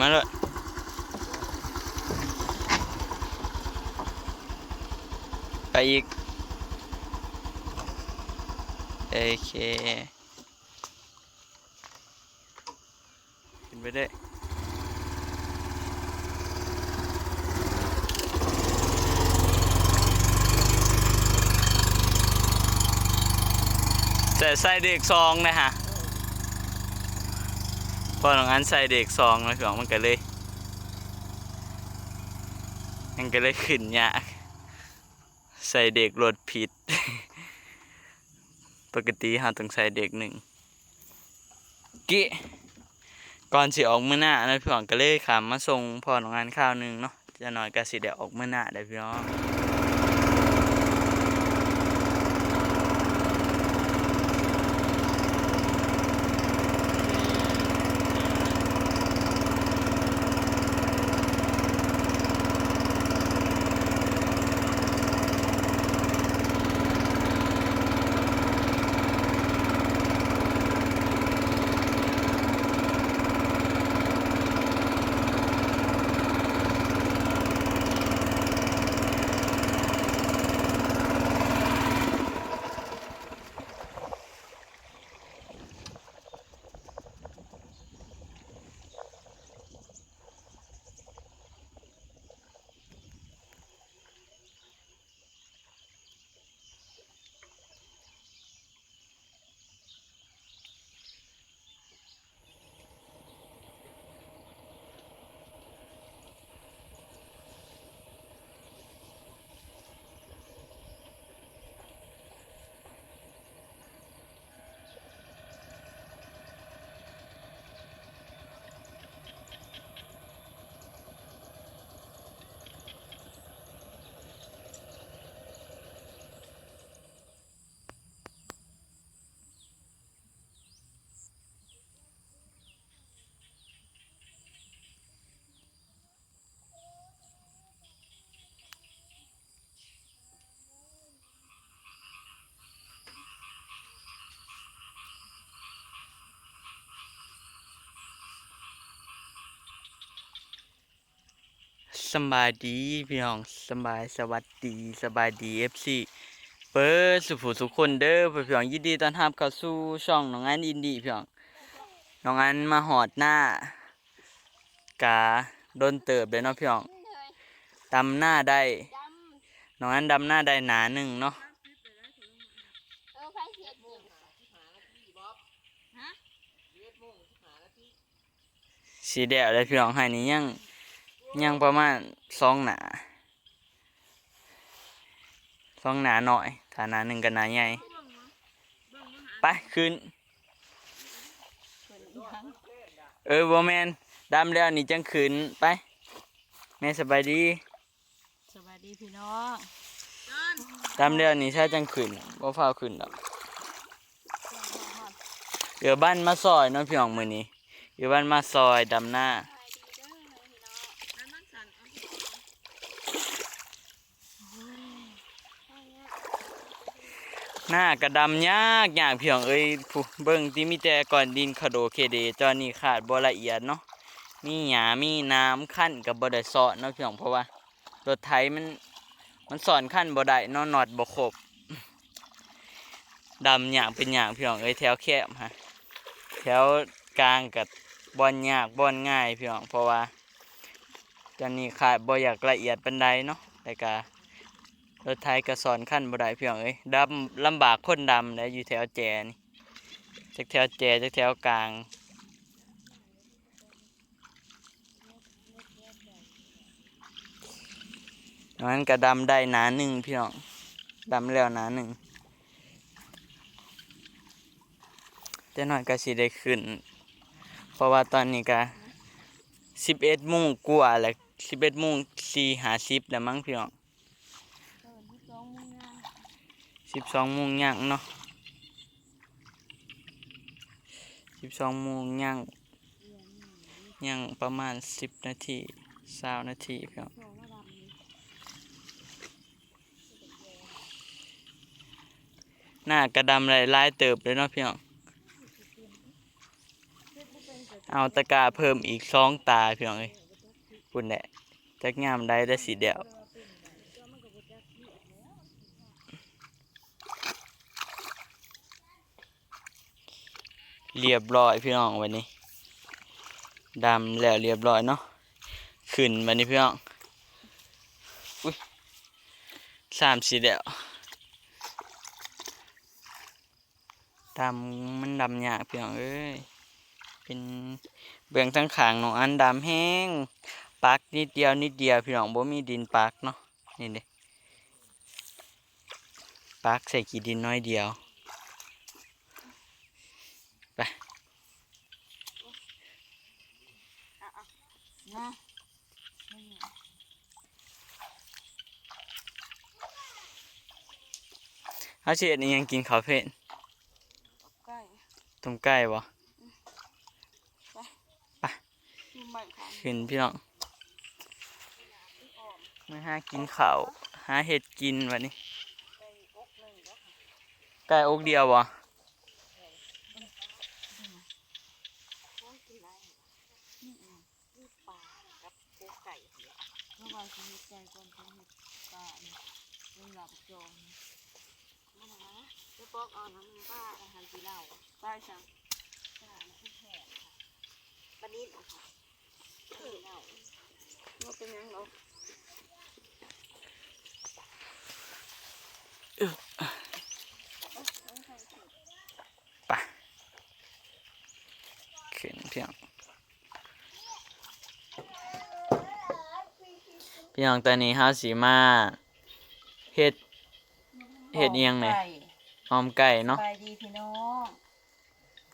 มาเลยไปอีก โอเคขึ้นไปได้แต่ใส่เด็กซองนะฮะ อหลังอันใส่เด็กซองแล้วของมันก็เลย มันก็เลยขึ้นยากใส่เด็กรถผิด ปกติเราต้องใส่เด็กหนึ่งกิก่อนสิออกมื้อหน้านะพี่น้องก็เลยขามมาส่งพ่อหลังอันข้าวหนึ่งเนาะจะหน่อยก็สิเดี๋ยวออกมื้อหน้าได้พี่น้อง สบายดีพี่น้องสบายสวัสดีสบายดีเอฟซีเปิดสุผู้สุขคนเด้อพี่น้องยินดีต้อนรับเข้าสู่ช่องน้องอันอินดีพี่น้องน้องอันมาหอดหน้ากาโดนเติบเลยเนาะพี่น้องดำหน้าได้น้องอันดำหน้าได้หนาหนึ่งเนาะสียบุญฮะสีแดงเลยพี่น้องให้นี่ยัง ยังประมาณสองหนาสองหนาหน่อยถ้าหนาหนึ่งกับหนาใหญ่ไปขึ้น เออบ่แมนดำแล้วนี่จังขืนไป แม่สบายดีสวัสดีพี่น้องดำแล้วนี่ใช่จังขืนบ่ฟ้าวขึ้นดอกเดี๋ยวบ้านมาซอยเน้องพี่น้องมื้อนี้เดี๋ยวบ้านมาซอยดำหน้า หน้ากระดำยากยากพี่น้องเอ้ยผู้เบิ่งที่มีแต่ก่อนดินคาโดเคเดจอนี่ขาดบ่ละเอียดเนาะมีหยามีน้ำขั้นกับบ่ได้เซาะเนาะพี่น้องเพราะว่ารถไถมันมันสอนขั้นบ่ได้นอนนอดบ่ครบดำอย่างเป็นอย่างเพี่น้องเอ้ยแถวแคบฮะแถวกลางกับบอนยากบอนง่ายเพี่น้องเพราะว่าตอนนี้ขาดบ่อยากละเอียดปานใดเนาะแต่ก็ รถไทยก็สอนขั้นบ่ได้พี่น้องเอ้ยดำลำบากคนดำแล้วอยู่แถวแจนี่จากแถวแจจากแถวกลางนั้นก็ดำได้หนาหนึ่งพี่น้องดำแล้วหนาหนึ่งแต่น้อยก็สิได้ขึ้น เพราะว่าตอนนี้ก็สิบเอ็ดโมงกว่าแหละสิบเอ็ดโมงสี่หาสิบแล้วมั้งพี่น้อง เออที่สองมึงงาน สิบสองโมงย่างเนาะสิบสองโมงย่างย่างประมาณสิบนาทีสานาทีพี่น้องโชว์ว่าดำนี่หน้ากระดำลายลายเติบเลยเนาะพี่น้องเอาตะกร้าเพิ่มอีกสองตาพี่น้องเอ้ยคุณแหละจักงามได้ได้สีเดียว เรียบร้อยพี่น้องวันนี้ดำแล้วเรียบร้อยเนาะขึ้นวันนี้พี่น้องอุ้ยสามสีเดียวดำมันดำยากพี่น้องเอ้ยเป็นเบื้องทั้งขางน้องอันดำแห้งปักนิดเดียวนิดเดียวพี่น้องบ่มีดินปักเนาะนี่เด้ปักใส่กี่ดินน้อยเดียว นะเขาสิเอ็ดอิหยังกินข้าวเพนใกล้ต้มไก่บ่ที่ใหม่ค่ะขึ้นพี่น้องมาหากินข้าวหาเห็ดกินวันนี้ไปอกหนึ่งแล้วค่ะไก่อกเดียวบ่ ต้องกินอะไรนี่เองนี่ปลากับโคไก่เนี่ยเมื่อวานฉันเห็ดไก่ก่อนฉันเห็ดปลาเนี่ยเรื่องราวจองมาหนาจะปอกเอาน้ำปลาอาหารที่เราใต้ช่างปลาและผู้แทนค่ะปลานิ่นค่ะที่เราว่าเป็นยังเรา ขึ้นพี่น้องพี่น้องตอนนี้เฮาสิมาเฮ็ดเฮ็ดอิหยังเนี่ยไก่ออมไก่เนาะไปดีพี่น้อง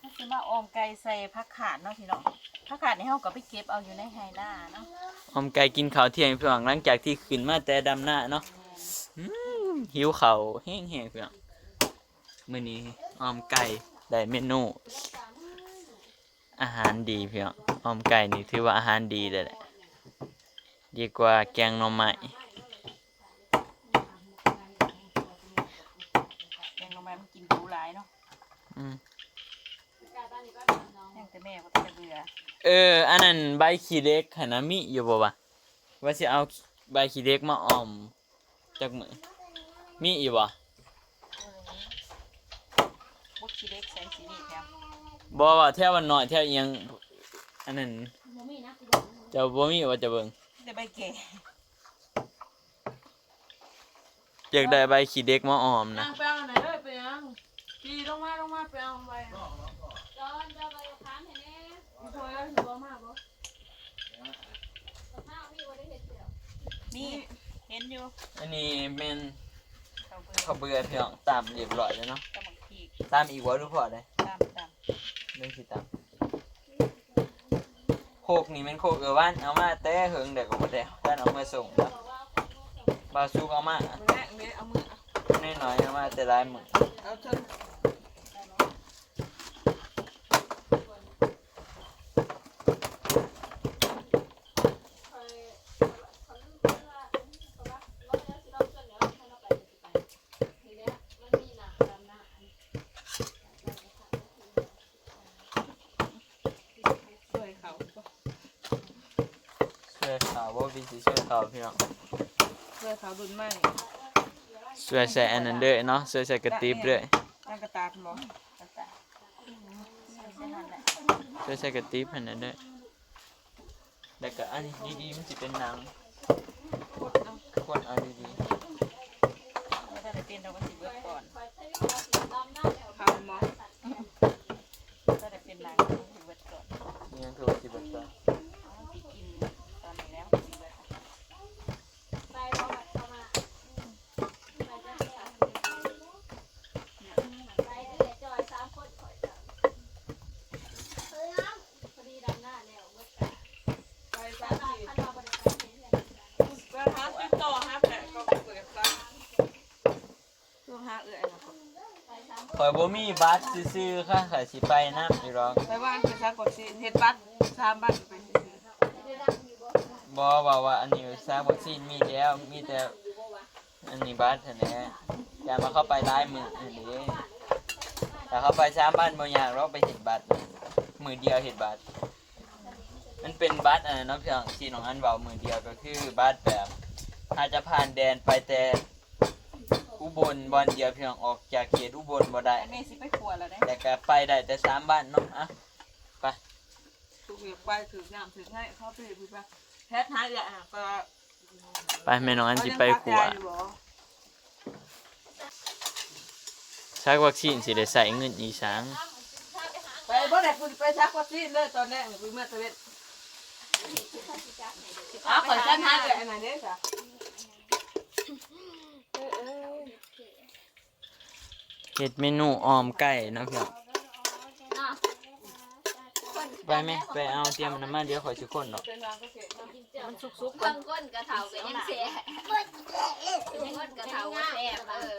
ถ้าสิมาออมไก่ใส่ผักขาดเนาะพี่น้องผักขาดนี่เฮาก็ไปเก็บเอาอยู่ในไฮนาเนาะออมไก่กินข้าวเที่ยงพี่น้องหลังจากที่ขึ้นมาแต่ดำหน้าเนาะอืมหิวข้าวแห้งๆพี่น้องมื้อนี้ออมไก่ได้เมนู อาหารดีพี่น้องออมไก่นี่ถือว่าอาหารดีเลยแหละดีกว่าแกงหน่อไม้แกงลงมามันกินดูหลายเนาะอืมยังแต่แม่ก็จะเบื่อเออ อันนั้นใบขี้เล็กหันนะมีอยู่บ่วะว่าสิเอาใบขี้เล็กมาออมจากมือมีอยู่บ่บุกชีเล็กใส่สีนี่แถม บ่ว่าแถววันน้อยแถวอิหยังอันนั้นเจะบ่มีว่าจะเบิ่งแต่ใบเก๋อยากได้ใบขี้เล็กมาออมนะนางไปเอาไหนเลยไปยังพี่ลงมาลงมาไปเอาไปจอนจะไปค้างเห็นไหมพี่พลอยก็ถือว่ามากบ่นี่เห็นอยู่อันนี้แม่นเขาเบื่อข้าวเบื่อพี่น้องตามเรียบร้อยแล้วเนาะตำบักพีกตามอีกบ่ทุกพอได้ตามตาม เรื่องสิตามโคกนี่แม่นโคกเออว่านเอามาแต่เฮิงเด็กก็บ่ได้ท่านเอามาส่งนะบาซูกเอามา แม่เมียเอามือ น้อยๆเอามาแต่หลายมื้อเอาเถอะ ช่วยเขา ช่วยข่าวบ่พี่สิช่วยข่าวพี่น้องช่วยเขาดุนไหมช่วยใส่อันนั้นเด้อเนาะช่วยใส่กระติบเด้อนั่งกระตากบ่ตาตาใส่เส้นนั่นแหละช่วยใส่กระติบอันนั้นเด้อแล้วก็อันนี้ดีๆมันสิเป็นหนังคนเอาดีถ้าได้เป็นเราก็สิเบิดก่อน ทำหมอ ถ้าได้เป็นนางก็สิเบิดก่อน ๆนี่ยังคือว่าสิเบิดก่อน เอาไปกินตอนนี้แล้วสิเบิด ไปสามสี่ไปหาติดต่อหาแผลก็เปิดซะต้องหาเอื่อยนะ ข่ อยบ่มีบัตรซื่อๆค่ะข่อยสิไปนำอีหรอกไปว่างไปซักกดสิเฮ็ดบัตรสามบัตรไปซื้อบ่ว่าว่าอันนี้ซากวัคซีนมีแล้วมีแต่อันนี้บัตรเท่านั้นอย่ามาเข้าไปหลายมื้ออันนี้ถ้าเข้าไปสามบ้านบ่ยากเราไปเฮ็ดบัตรมือเดียวเห็ดบัตรมันเป็นบัตรอะไรเนาะพี่น้องที่น้องอันเบามือเดียวก็คือบัตรแบบอาจจะผ่านแดนไปแต่ อุบลบอลเดียวพี่น้องออกจากเขตอุบลบ่ได้อันนี้สิไปขัวแล้วได้แต่ก็ไปได้แต่สามบ้านเนาะอะถูกเหยียบไปถือน้ำถือให้เข้าไปพี่ป้าแพทย์หายอะก็ไปแม่น้องอันสิไปขัวชักวัคซีนสิได้ใส่เงินอีสางไปบ่ได้คุณไปซักวัคซีนเลยตอนแรกคุณเมื่อตะเวนอ้าวขอฉันหายเลยอันไหนเนี่ยจ้ะ เฮ็ดเมนูออมไก่เนาะพี่น้องไปไหมไปเอาเตรียมน้ำมันเดี๋ยวขอยสิคนดอกเป็นวางก็เสร็จมันสุกๆบางก้นกระเถาก็ยังแซ่บางก้นกระเถาก็แซ่บเออ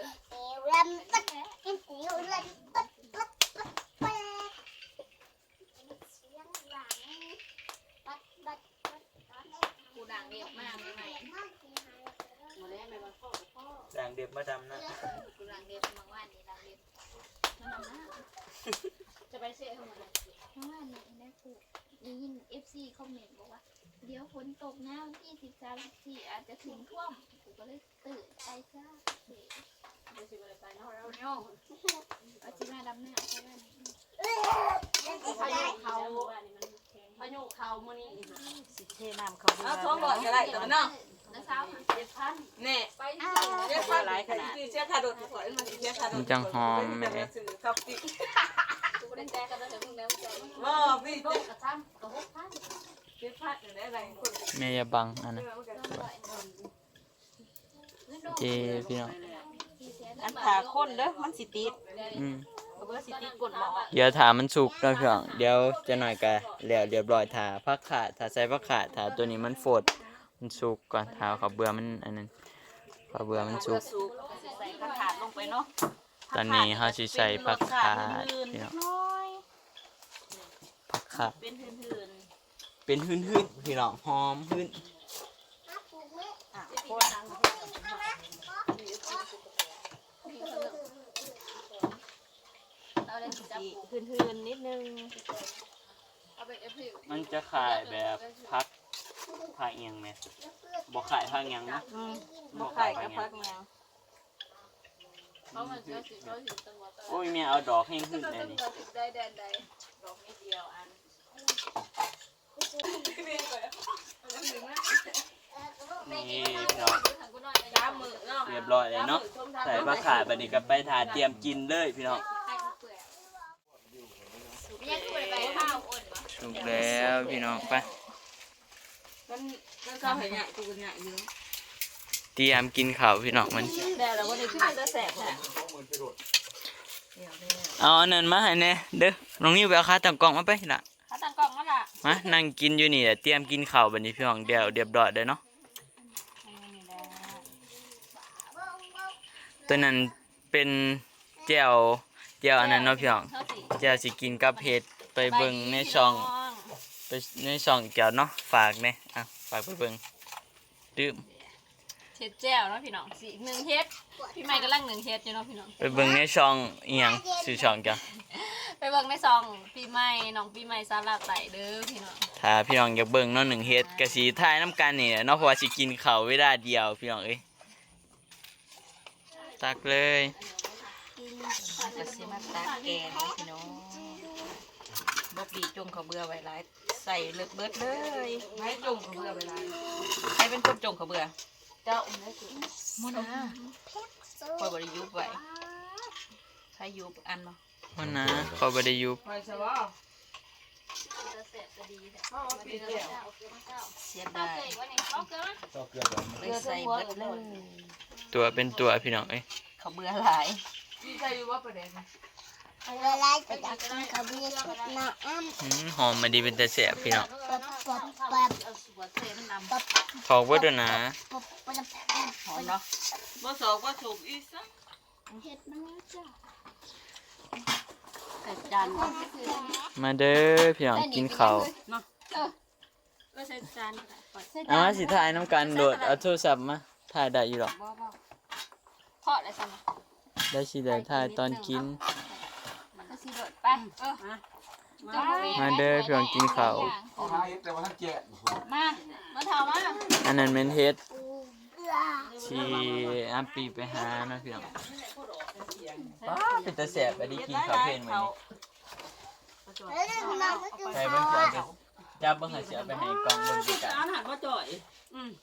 กูดังเรียบมากเลยไหมด่าง รางเด็บมาดำนะกูดังเรียบเมื่อวานนี้ดังเรียบมันทำหน้าจะไปเสียทำไมเมื่อวานนี้ได้ผูกได้ยินเอฟซีคอมเมนต์บอกว่า เดี๋ยวฝนตกนะวันที่สิบสามสิบสี่อาจจะถึงท่วมกูก็เลยตื่นไปซะเสียวสิบไปนอกเนาะอาสิมาดำหน้าใช่ไหมพายุเขาพายุเขามื้อนี้สิเทน้ำเขาเอาท้องบ่อยก็ได้แต่มันเน พันแน่ไปที่เรียกค่าหลายขนาดที่เสียค่าโดดถอยมาเสียค่าโดดซื้อครับพี่กูได้แจ้กันแล้วถึงมึงแล้วใจว่าพี่ต้เจ็นกระซ้ำกระหกพันเจ็ดพัดได้อะไรคนแม่อย่าบังอันนั้นเจพี่น้องอันขาคนเด้อมันสิติดอืมกระเบื้อสิติดกดหมอเดี๋ยวถามันสุกเนาะพี่น้องเดี๋ยวจะหน่อยกะแล้วเรียบร้อยถาผักขาดถาใส่ผักขาดถาตัวนี้มันฝด มันสุกก่อนถาเขาวเบื่อมันอันนั้นเขาวเบื่อมันสุกสุก ใส่ผักขาดลงไปเนาะตอนนี้เขาสิใส่ผักขาดพี่น้องน้อยผักขาดเป็นหืนเป็นหื้นๆพี่น้องหอมหื้นๆอะคนเอาเลยจับสิหืนๆนิดนึงเอาไปเอฟพิวมันจะขายแบบพัก ผักเอียงไหมบอกขายผักเอียงนะอืมบ่ไข่กับผักแมวเพราะมันก็สิเขาสิตังหวัดโอ้ยแม่เอาดอกให้ขึ้นตัเลยงนี่หวัดได้แดนใดดอกนิดเดียวอันนี่พี่น้องทางกูน้อยจ้ามือเนาะเรียบร้อยเลยเนาะใส่ผักขาดบัดนี้ก็ไปทาเตรียมกินเลยพี่น้องให้กูเปื่อยไม่ยังกูไปข้าวอ่อนปะถูกแล้วพี่น้องไป มันมันเข้าเห็นเนี่ยกูเนี่ยอยู่เตรียมกินข้าวพี่น้องมัน แต่แล้ววันนี้คือจะแสบแหละเอาอันนั้นมาให้แน่เด้อน้องนิ้วไปเอาคาตั้งกล้องมาไปล่ะเขาตั้งกล้องแล้วล่ะมานั่งกินอยู่นี่แหละเตรียมกินข้าวบัดนี้พี่น้องเดี๋ยวเรียบร้อยเด้อเนาะ นี่แหละตัวนั้นเป็นแจ่วแจ่วอันนั้นเนาะพี่น้อง เท่าสิ แจ่วสิกินกับเห็ดไปเบิ่งในช่อง ไปในช่องแก้วเนาะฝากเนี่ยอะฝากไปเบิ่งดื่มเฮ็ดแจ่วเนาะพี่น้องสิหนึ่งเฮ็ดพี่ใหม่กำลังหนึ่งเฮ็ดอยู่เนาะพี่น้องไปเบิ่งในช่องอีหยังชื่อช่องแก้วไปเบิ่งในซองปีใหม่น้องปีใหม่ซาลาไต่เด้อพี่น้องถ้าพี่น้องอยากเบิ่งเนาะหนึ่งเฮ็ดก็สิถ่ายน้ำกันนี่แหละเนาะเพราะว่าสิกินข้าวเวลาเดียวพี่น้องเอ้ยตักเลยจะสิมาตักแกงพี่น้องบ่ปีจงเขาเบื่อไว้หลาย ใส่เลือดเบิดเลยไม่จงเบื่อเวลาใครเป็นคนจงเขาเบื่อเจ้าไม่จงมื้อนะคอยบ่ได้ยุบไว้ใครยุบอันบ่มันนะขอบ่ได้ยุบไปใช่ป่ะจะเสร็จจะดีแต่เขาเอาปีเดียวเอาเกลือมาเก้าเสียเอาดายเกลือวันนี้เอาเกลือมาเลยใส่เบิดเลยตัวเป็นตัวพี่น้องเอ้ยเขาเบื่อหลายพี่ใช่อยู่ว่าประเด็น ไปจับกันกับเบี้ยชุดนะอืมหอมมาดีเป็นตาแซ่บพี่น้องปั๊บปั๊บปั๊บเอาสวดเทมันนำปั๊บขอบ่ด้วยนะปั๊บปั๊บหอมเนาะบ่สอบว่าถูกอีสักเห็ดมันนี่จ้ะใส่จานก็คือมาเด้อพี่น้องกินข้าวก็ใส่จานก็ได้ปล่อยเอามาสิถ่ายน้ำกันโดดเอาโทรศัพท์มาถ่ายได้อยู่หรอกบ่บ่เพาะอะไรซ้ำได้สิได้ถ่ายตอนกินมันก็ สิโดดไป เออมาเด้อพี่น้องกินข้าว เอาหาเห็ดแต่ว่าท่านแก่มา มาเถามาอันนั้นเป็นเฮ็ดที่อัมปีไปหาเนาะพี่น้องป้าเป็นตาแสบไปได้กินข้าวเพลนมื้อนี้ใครเบิ่งสิเอาไปจับเบิ่งให้สิเอาไปให้กล้องเบิ่งด้วยกันอาหารว่าจ่อย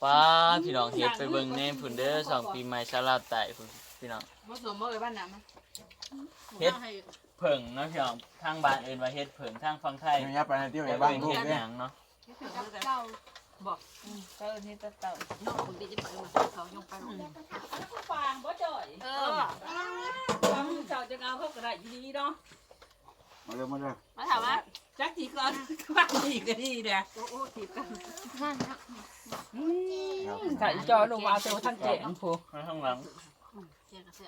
ป้าพี่น้องเฮ็ดไปเบิ่งแน่พุ่นเด้อสองปีใหม่ชาลาวใต้พุ่นพี่น้อง ผสมบ่เอ้ยบ้านน้ำมั้ยเฮ็ด เผิงเนาะพี่น้องทางบ้านเอิ้นว่าเฮ็ดเผิงทางฝั่งไทยยังยับไปเที่ยวแต่บ้าว่านเป็นลูกเฮ็ดหเนี่ยยังเนาะเก่าก็เอิ้นนี่ตะเต่าน้องคนที่จะไปมาเขายงไปฟางว่าจ่อยเออฟางเจ้าจะเอาเขากระไรดีเนาะมาเร็วมาเร็วมาถามว่าจักทีก่อนว่าดีก็ดีเด้อโอ้โหทีกันนั่นเนาะถ้าจอลงมาเจอท่านแก่งผู้มาข้างหลัง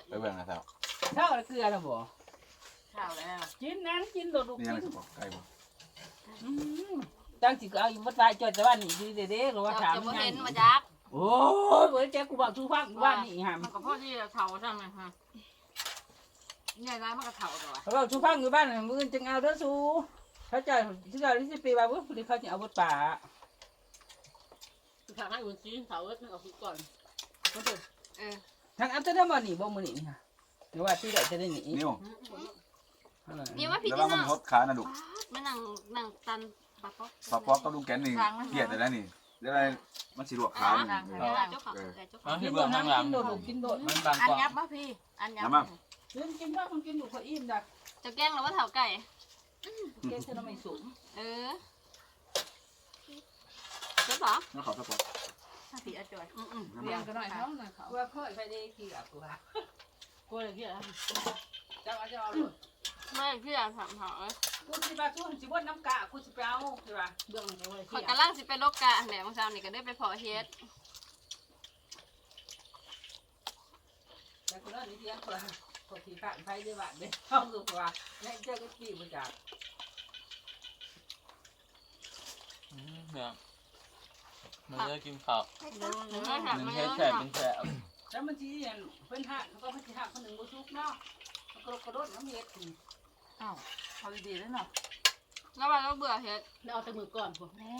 ไปเบิ่งนะครับเท่าเกลือแล้วบ่ ข้าวแล้วกินนั้นกินโดดลูกนี่ยังกิไงนบอกไก่บอกตั้งสิก็เอาอยู่วัดตายจอดจะว่านี่ดีเด้ๆหรือว่าถามจะบ่ไงเห็นมาจักโอ้ยเบิ่งแกกูบอกทุกฟังว่านี่ฮะมันก็พอที่จะเถาใช่ไหมฮะเนี่ยร้านมันก็เถาตัวเขาบอกทุกฟังอยู่บ้านมื้อจึงเอาเด้อสูเขาจะที่เราที่ปีว่าเพิ่นเขาจะเอาวัดป่าทางให้อุ่นซีเสาเอ็ดเอาคือก่อนเออ ทางอันจะได้บ่หนีบ่มื้อนี้ค่ะหรือว่าที่ได้จะได้หนี นิ้ว นี่ว่าพี่แล้วที่มันน่ะทดขานะลูกไม่นั่งนั่งตันปะป๊อกปลาป๊อกกับลูกแกนนี่เกลียดแต่แล้วนี่เดี๋ยวอะไรมันสิลวกขานั่งนี่เวลาเจ้าของเจ้าขมาองที่กินโดเบื้อดงข้างหลังกินโดดลูกกินโดดมันบางอันกว่ายับมาพี่อันยับกินกินว่าคนกินอยู่เขาอิ่มดักจะแกล้งเราว่าเถาไก่เก่งเท่าไม่สูงเออเจ้าปะแล้วเขาสปอร์ตถ้าผีอาจอยอืมๆเลี้ยงกันหน่อยเนาะนะเขาว่าเพิ่นไปได้กี่กับกูว่ากูเลยที่อะเจ้าอาจจะเอาลูก ไม่พี่อาถามเขากูสิบาทุนสิบ่น้ำกะกูสิไปเอาสิว่าเบื้องเขาเลยขอที่กำลังสิไปโลกกะแหนมเช้านี่ก็ได้ไปพอเฮ็ดแต่คนนั้นนี่เที่ยงคนคนที่ข้างไผได้บ้านเด้เอาคือว่าแม่เจ้าก็ปีบ่จักอืมเรื่องมาเลิกกินข้าวเดี๋ยวเดี๋ยวแม่ถามหนึ่งมาเฮ็แล้ดวแสบเป็นแสบแล้วมันสิเห็นเพิ่นหักเขาก็เพิ่นสิหักคนหนึงบ่ทุกเนาะกระโดดกระโดดน้ำเฮ็ด อ้าวเอาดีๆแล้วเนาะแล้ววันเราเบื่อเฮ็ดแล้วเอาแต่มือก่อนพวกแม่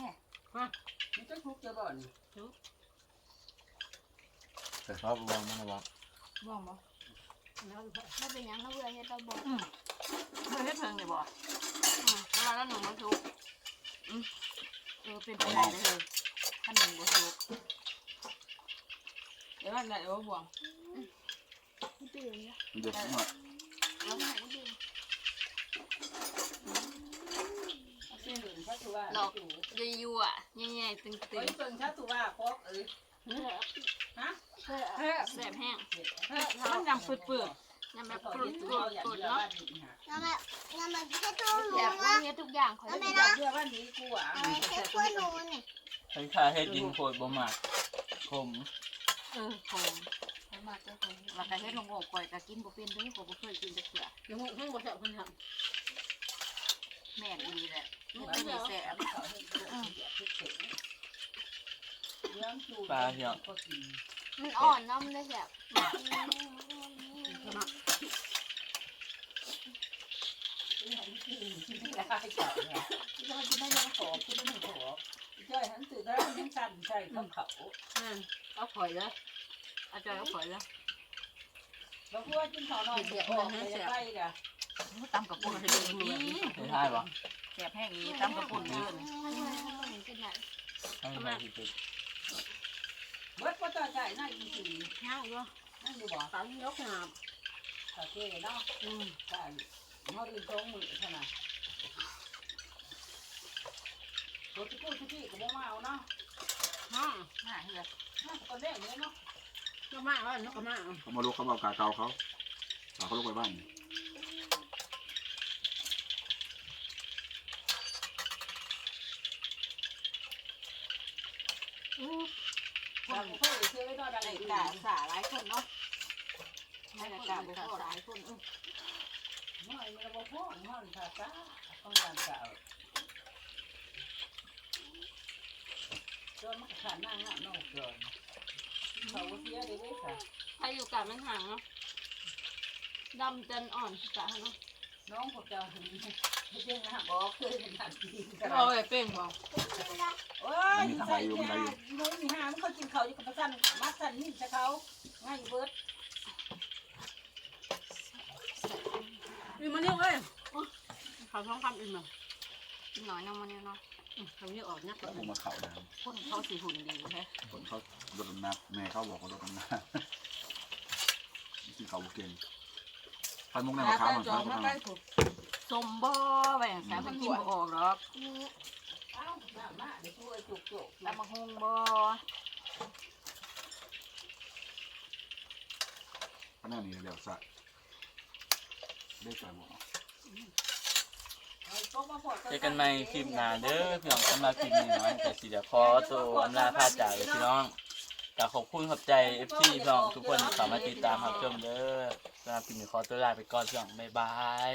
มันจะทุกจะบ่นี่แต่ชอบวางมันนะบอกบ้องบ่แล้วเราเป็นหยังเราเบื่อเฮ็ดเราบอกเบื่อเฮ็ดเพิ่งนี่บ่อืมแล้วแล้วหนูมาทุกเออเป็นไปได้เลยท่านหนึ่งบ่ทุกเดี๋ยววันไหนบ่บ่วงตื่นแล้วมันเดือดมากแล้วไหนก็ดื่ม ดอกยั่วๆใหญ่ๆตึงเฮ้ยเพิ่นถ้าถือว่าพกเอ้ยฮะเพื่อเฮ้ยๆแสบแห้งมันยังเปื่อยยำแบบๆกรุดกรุดกรุดเนาะน้ำมันน้ำมันแค่ตัวหนูแบบว่านะเฮ็ดทุกอย่างขอไม่ได้ได้เพื่อว่านี้กูอะน้ำมันแค่ตัวหนูนี่ให้ข้าเฮ็ดดินโพดบ่มากขมเออโคมเขามากเลยคนแล้วก็เฮ็ดลงโง่ก่อยก็กินบ่เป็นเด้อก็บ่เคยกินจักเทื่อยังให้บ่แซ่บคนท แม่นอีแหละมันจะมีแสบปลาพี่น้องมันอ่อนเนาะมันเลยแบบได้เก่าเนี่ยที่มันจะไม่ยังขอที่มันขอจ้อยหันตื่นแล้วยังสั่นใช่ต้องเขาำอ่าเอาข่อยแล้วอาจารย์ก็ปล่อยแล้ว แล้วพวกกินข้าวน้อยเสียออกไปไปกะตำกับปุ่นให้ดูนี่ให้ทายบ่แสบแห้งนี้ตำกับปุ่นเด้อมันเหมือนมันเหมือนกันไหนให้ทายสิติดเบิดก็จะจ่ายน่าจริงย่างอยู่ๆนั่นดูบ่ตังยกหาบโอเคเนาะอืมใช่เฮาดึงตรงมือเท่านั้นรถที่กู้ที่พี่ก็บ่มาเอาเนาะฮ่าน่าเหือน่าก็ได้เลยเนาะ ก็มาว่านกก็มาเขามาลูกเขาบอกกาเกาเขาเอาเขาลูกไปบ้านสั่งเพิ่มซื้อไว้ก็ได้ไอ้อีกกาสาหลายคนเนาะไอ้กาบ่พอหลายคนเออน้อยมันบ่พอห้อนถ้าจ้าต้องการเก่าจนมันขาดหน้าหน้าน้องจน เขาเสียได้เลยค่ะ ใครอยู่กามันห่างเนาะดำจนอ่อนกะเนาะน้องพวกเจ้าถึงเรื่องนะบอกเคยเป็นทันทีกันเอาไอ้เป้งบอกโอ้ยใส่ยาน้อยมีห้ามเขากินเขาอยู่กับประสันมัดสันนี่จะเขาง่ายเบิดมีมันเรียกเอ้ยเขาท้องคำอิ่มอะหน่อยน้องมันเนาะ เขาเรียกออกนักก็ลงมาเขานะคนเขาสีหุ่นดีแท้คนเขาโดนน้ำแม่เขาบอกเขาโดนน้ำที่เขาบุกเก่งพันมุกในมะขามเหมือนจอเขางมาทำใกล้ถูกสมบ่แหวนสามมันกินบ่ออกหรอกนี่เอ้ามามาเดี๋ยวช่วยจุกจุกแล้วมาฮงบ่พนักนี่เดี๋ยวสักได้ใจบอก เจอกันใหม่คลิปหน้าเด้อพี่น้องสำหรับคลิปนี้เนะแต่สิเดี๋ยวขอตัวอำลาพาจากเลยพี่น้องก็ขอบคุณขอบใจ FC พี่น้องทุกคนสามารถติดตามรับชมเด้อสำหรับคลิปนี้ขอตัวลาไปก่อนพี่น้องบ๊ายบาย